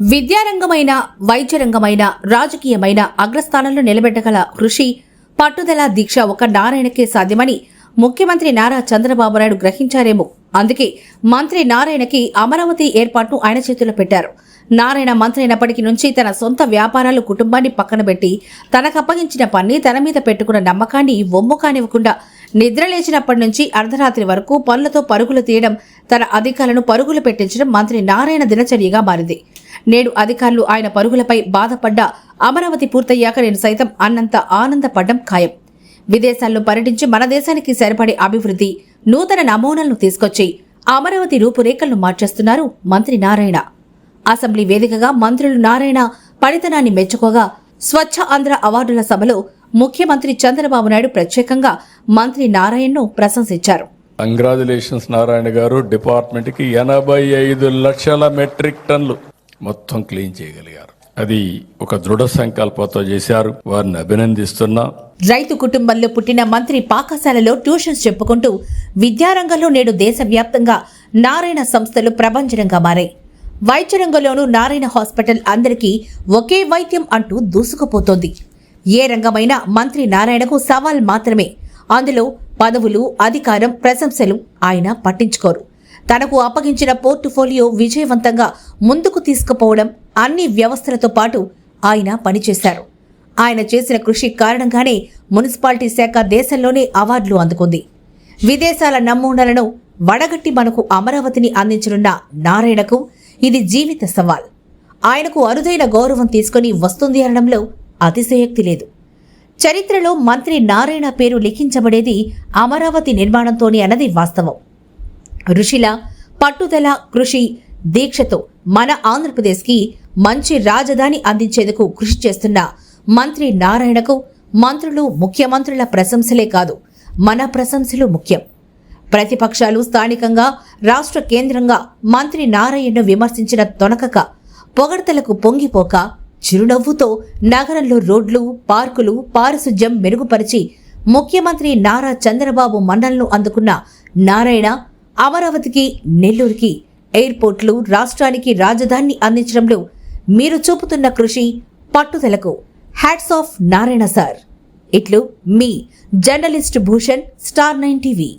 విద్యారంగమైన వైద్యరంగమైన రాజకీయమైన అగ్రస్థానంలో నిలబెట్టగల కృషి పట్టుదల దీక్ష ఒక నారాయణకే సాధ్యమని ముఖ్యమంత్రి నారా చంద్రబాబు నాయుడు గ్రహించారేమో. అందుకే మంత్రి నారాయణకి అమరావతి ఏర్పాటును ఆయన చేతిలో పెట్టారు. నారాయణ మంత్రి అయినప్పటికీ నుంచి తన సొంత వ్యాపారాలు కుటుంబాన్ని పక్కన పెట్టి తనకు అప్పగించిన పని తన మీద పెట్టుకున్న నమ్మకాన్ని ఒమ్ము కానివ్వకుండా నిద్ర లేచినప్పటి నుంచి అర్ధరాత్రి వరకు పనులతో పరుగులు తీయడం తన అధికారులను పరుగులు పెట్టించడం మంత్రి నారాయణ దినచర్యగా మారింది. నేడు అధికారులు ఆయన పరుగులపై బాధపడ్డ అమరావతి పూర్తయ్యాక నేను సైతం అన్నంత ఆనందపడ్డం ఖాయం. విదేశాల్లో పర్యటించి మన దేశానికి సరిపడే అభివృద్ధి నూతన నమూనాలను తీసుకొచ్చి అమరావతి రూపురేఖలను మార్చేస్తున్నారు మంత్రి నారాయణ. అసెంబ్లీ వేదికగా మంత్రులు నారాయణ పనితనాన్ని మెచ్చుకోగా స్వచ్ఛ ఆంధ్ర అవార్డుల సభలో ముఖ్యమంత్రి చంద్రబాబు నాయుడు ప్రత్యేకంగా మంత్రి నారాయణను ప్రశంసించారు. కంగ్రాచులేషన్స్ నారాయణ గారు. డిపార్ట్మెంట్కి ఎనభై ఐదు లక్షల మెట్రిక్ టన్లు మొత్తం క్లీన్ చేయగలిగారు. అది ఒక దృఢ సంకల్పంతో చేశారు. వారిని అభినందిస్తున్నా. రైతు కుటుంబంలో పుట్టిన మంత్రి పాఠశాలలో ట్యూషన్స్ చెప్పుకుంటూ విద్యారంగంలో నేడు దేశవ్యాప్తంగా నారాయణ సంస్థలు ప్రభంజనంగా మారాయి. వైద్య రంగంలోనూ నారాయణ హాస్పిటల్ అందరికీ ఒకే వైద్యం అంటూ దూసుకుపోతోంది. ఏ రంగమైనా మంత్రి నారాయణకు సవాల్ మాత్రమే. అందులో పదవులు అధికారం ప్రశంసలు ఆయన పట్టించుకోరు. తనకు అప్పగించిన పోర్టుఫోలియో విజయవంతంగా ముందుకు తీసుకుపోవడం అన్ని వ్యవస్థలతో పాటు ఆయన పనిచేశారు. ఆయన చేసిన కృషి కారణంగానే మున్సిపాలిటీ శాఖ దేశంలోనే అవార్డులు అందుకుంది. విదేశాల నమూనాలను వడగట్టి మనకు అమరావతిని అందించనున్న నారాయణకు ఇది జీవిత సవాల్. ఆయనకు అరుదైన గౌరవం తీసుకొని వస్తుంది అనడంలో అతిశయోక్తి లేదు. చరిత్రలో మంత్రి నారాయణ పేరు లిఖించబడేది అమరావతి నిర్మాణంతోనే అన్నది వాస్తవం. ఋషిల పట్టుదల కృషి దీక్షతో మన ఆంధ్రప్రదేశ్కి మంచి రాజధాని అందించేందుకు కృషి చేస్తున్న మంత్రి నారాయణకు మంత్రులు ముఖ్యమంత్రుల ప్రశంసలే కాదు మన ప్రశంసలు ముఖ్యం. ప్రతిపక్షాలు స్థానికంగా రాష్ట్ర కేంద్రంగా మంత్రి నారాయణను విమర్శించిన తొనకక పొగడ్తలకు పొంగిపోక చిరునవ్వుతో నగరంలో రోడ్లు పార్కులు పారిశుధ్యం మెరుగుపరిచి ముఖ్యమంత్రి నారా చంద్రబాబు మన్నలను అందుకున్న నారాయణ అమరావతికి నెల్లూరుకి ఎయిర్పోర్ట్లు రాష్ట్రానికి రాజధానిని అందించడంలో మీరు చూపుతున్న కృషి పట్టుదలకు. Hats off Narayana sir. ఇట్లు మీ journalist Bhushan star nine TV.